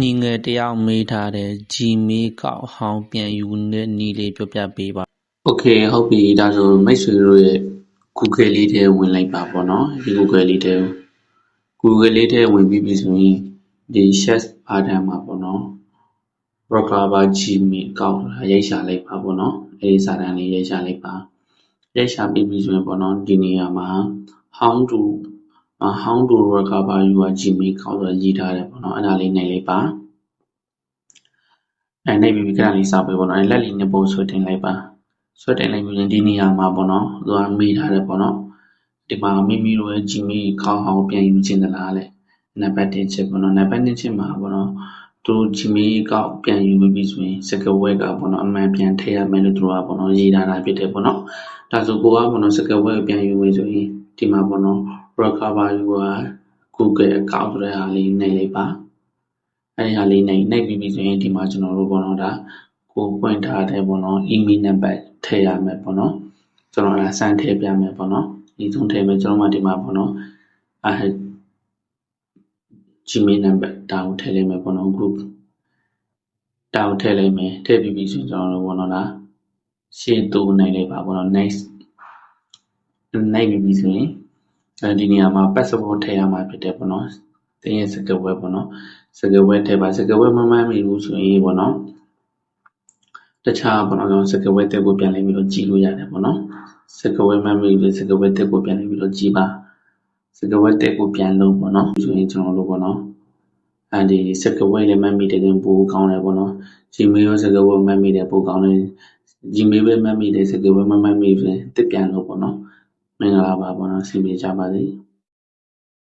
ညီငယ်တယောက်မေးထားတယ်ဂျီမေးကောက်ဟောင်းပြန်ယူတဲ့နည်းလေးပြောပြပေးပါ။ Okay ဟုတ်ပြီဒါဆိုမိတ်ဆွေတို့ရဲ့ Google လေးထဲဝင်လိုက်ပါပေါ့နော်ဒီ Google လေးထဲ Google လေးထဲဝင်ပြီးပြီဆိုရင်ဒီ search button မှာပေါ့နော် Rocklava Gmail ကောက်ရိုက်ရှာလိုက်ပါပေါ့နော်အဲဒီစာတန်းလေးရိုက်ရှာလိုက်ပါရိုက်ရှာပြီးပြီဆိုရင်ပေါ့နော်ဒီနေရာမှာ how to how to recover your Gmail ကောက်ဆိုတာရေးထားတယ်ပေါ့နော်အဲ့ဒါလေးနှိပ်လိုက်ပါအဲနှိပ်ပြီးပြီခဏလေးစောင့်ပေးပေါ့နော်အဲလက်လေးနှစ်ပုတ်ဆွဲတင်လိုက်ပါဆွဲတင်လိုက်ပြီးရင်ဒီနေရာမှာပေါ့နော်သူကမေးထားတယ်ပေါ့နော်ဒီမှာမိမိတို့ရဲ့ Gmail ခေါင်းအောင်ပြန်ယူခြင်းသလားလေနံပါတ်1ချက်ပေါ့နော်နံပါတ်2ချက်မှာပေါ့နော်သူ Gmail ကောက်ပြန်ယူပြီးဆိုရင်စကဝဲကပေါ့နော်အမှန်ပြန်ထည့်ရမယ်လို့သူကပေါ့နော်ရေးထားတာဖြစ်တယ်ပေါ့နော်ဒါဆိုကိုကပေါ့နော်စကဝဲပြန်ယူမယ်ဆိုရင် ဒီမှာပေါ့နော် recover your Google account ဆိုတဲ့ဟာလေးနှိပ်လိုက်ပါအဲဒီဟာလေးနှိပ်နှိပ်ပြီးပြီဆိုရင်ဒီမှာကျွန်တော်တို့ပေါ့နော်ဒါကိုဖွင့်ထားတဲ့ပေါ့နော် email နံပါတ်ထည့်ရမယ်ပေါ့နော်ကျွန်တော်အဲ့ဆန်းထည့်ပြမယ်ပေါ့နော်ဒီဆုံးထည့်မယ်ကျွန်တော်မှဒီမှာပေါ့နော်အဲ Gmail နံပါတ်ဒါကိုထည့်လိုက်မယ်ပေါ့နော် group ဒါကိုထည့်လိုက်မယ်ထည့်ပြီးပြီဆိုရင်ကျွန်တော်တို့ပေါ့နော်လားရှေ့တူနိုင်လိုက်ပါပေါ့နော် next နိုင်ပြီဆိုရင်အဲဒီနေရာမှာ password ထည့်ရမှာဖြစ်တယ်ပေါ့နော်တင်းရဲ့စကဝဲပေါ့နော်စကဝဲထည့်ပါစကဝဲမမှန်းမိဘူးဆိုရင်ပေါ့နော်တခြားပေါ့နော်စကဝဲတက်ကိုပြန်လိုက်ပြီးတော့ကြည့်လို့ရတယ်ပေါ့နော်စကဝဲမှန်းမိပြီးစကဝဲတက်ကိုပြန်လိုက်ပြီးတော့ကြည့်ပါစကဝဲတက်ကိုပြန်လို့ပေါ့နော်ဆိုရင်ကျွန်တော်တို့ပေါ့နော်အဲဒီစကဝဲလည်းမှတ်မိတယ်ရင်ပိုကောင်းတယ်ပေါ့နော် Gmail ရောစကဝဲမှတ်မိတယ်ပိုကောင်းတယ် Gmail ပဲမှတ်မိတယ်စကဝဲမမှတ်မိဘူးဆိုရင်တက်ပြန်လို့ပေါ့နော် မင်္ဂလာပါပေါ့နော်ဆင်ပြေကြပါစေ။